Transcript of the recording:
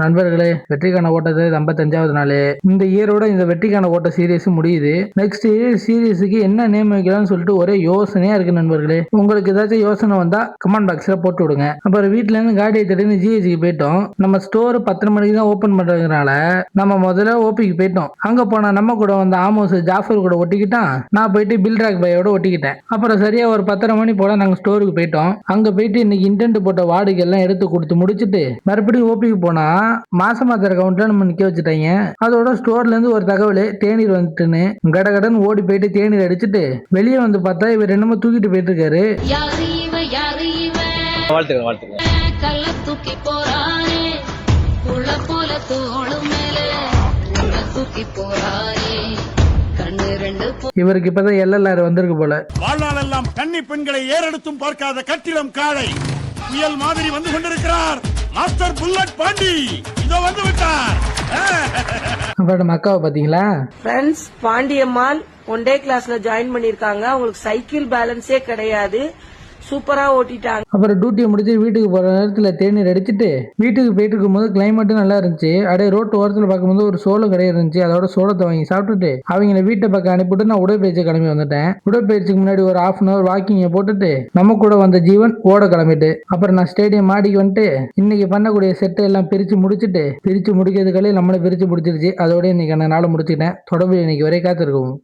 நண்பர்களே வெற்றிக்கான ஓட்டத்தை ஐம்பத்தஞ்சாவது நாள். இந்த இயரோட இந்த வெற்றிக்கான ஓட்ட சீரியஸ் முடியுது. நெக்ஸ்ட் சீரியஸுக்கு என்ன நேம் வைக்கலாம்னு சொல்லிட்டு ஒரே யோசனையா இருக்கு நண்பர்களே. உங்களுக்கு ஏதாச்சும் யோசனை வந்தா கமெண்ட் பாக்ஸ்ல போட்டு விடுங்க. அப்புறம் வீட்டுல இருந்து காடியை திடீர்னு ஜிஹெச்சுக்கு போயிட்டோம். நம்ம ஸ்டோர் பத்தரை மணிக்கு தான் ஓபன் பண்றதுனால நம்ம முதல்ல ஓபிக்கு போயிட்டோம். அங்க போனா நம்ம கூட வந்த ஆமோஸ் ஜாஃபர் கூட ஒட்டிக்கிட்டான். நான் போயிட்டு பில்ட்ராக் பையோட ஒட்டிக்கிட்டேன். அப்புறம் சரியா ஒரு பத்தரை மணி போல நாங்க ஸ்டோருக்கு போயிட்டோம். அங்க போயிட்டு இன்னைக்கு இன்டென்ட் போட்ட வார்டுக்கு எல்லாம் எடுத்து கொடுத்து முடிச்சுட்டு மறுபடியும் ஓபிக்கு போனா மாசம் மாத்திர கவுண்ட்ல நம்ம நிக்க வச்சுட்டாங்க. அதோட ஸ்டோர்ல இருந்து ஒரு தகவல் தேநீர் வந்துட்டுன்னு கடகடன்னு ஓடி போயிட்டு தேநீர் அடிச்சுட்டு வெளியே வந்து பார்த்தா இவர் என்னமோ தூக்கிட்டு போயிட்டு இருக்காரு யாரு இவன் யாரு இவன் வாழ்த்துக்கள் வாழ்த்துக்கள். தூக்கி போறானே புள்ள போல தோளு மேல உள்ள தூக்கி போறானே கண்ணு ரெண்டு போ- இவருக்கு இப்பதான் எல்எல்ஆர் வந்திருக்கு போல. வாழ்நாளெல்லாம் கன்னி பெண்களை ஏறெடுத்தும் பார்க்காத கட்டிடம் காளை. புயல் மாதிரி வந்து கொண்டிருக்கிறார். மாஸ்டர் புல்லட் பாண்டி இதோ வந்து விட்டார். அப்புறம் அக்காவை பாத்தீங்களா ஃப்ரெண்ட்ஸ் பாண்டியம்மாள் ஒன் டே கிளாஸ்ல ஜாயின் பண்ணிருக்காங்க அவங்களுக்கு சைக்கிள் பேலன்ஸே கிடையாது. சூப்பரா ஓட்டிட்டாங்க. அப்புறம் டியூட்டியை முடிச்சு வீட்டுக்கு போற நேரத்துல தேநீர் அடிச்சுட்டு வீட்டுக்கு போயிட்டு இருக்கும்போது கிளைமேட்டும் நல்லா இருந்துச்சு. அப்படியே ரோட்டு ஓரத்துல பார்க்கும்போது ஒரு சோளம் கடை இருந்துச்சு. அதோட சோளத்தை வாங்கி சாப்பிட்டுட்டு அவங்கள வீட்டை பக்கம் அனுப்பிட்டு நான் உடற்பயிற்சி கிளம்பி வந்துட்டேன். உடற்பயிற்சிக்கு முன்னாடி ஒரு ஹாஃப் அன் அவர் வாக்கிங்கை போட்டுட்டு நம்ம கூட வந்த ஜீவன் ஓட கிளம்பிட்டு அப்புறம் நான் ஸ்டேடியம் மாடிக்கு வந்துட்டு இன்னைக்கு பண்ணக்கூடிய செட்டு எல்லாம் பிரிச்சு முடிச்சுட்டு பிரிச்சு முடிக்கிறதுக்காலே நம்மளை பிரிச்சு முடிச்சிருச்சு அதோட இன்னைக்கு நாளை முடிச்சுட்டேன் தொடர்பு இன்னைக்கு வரை காத்திருக்கவும்.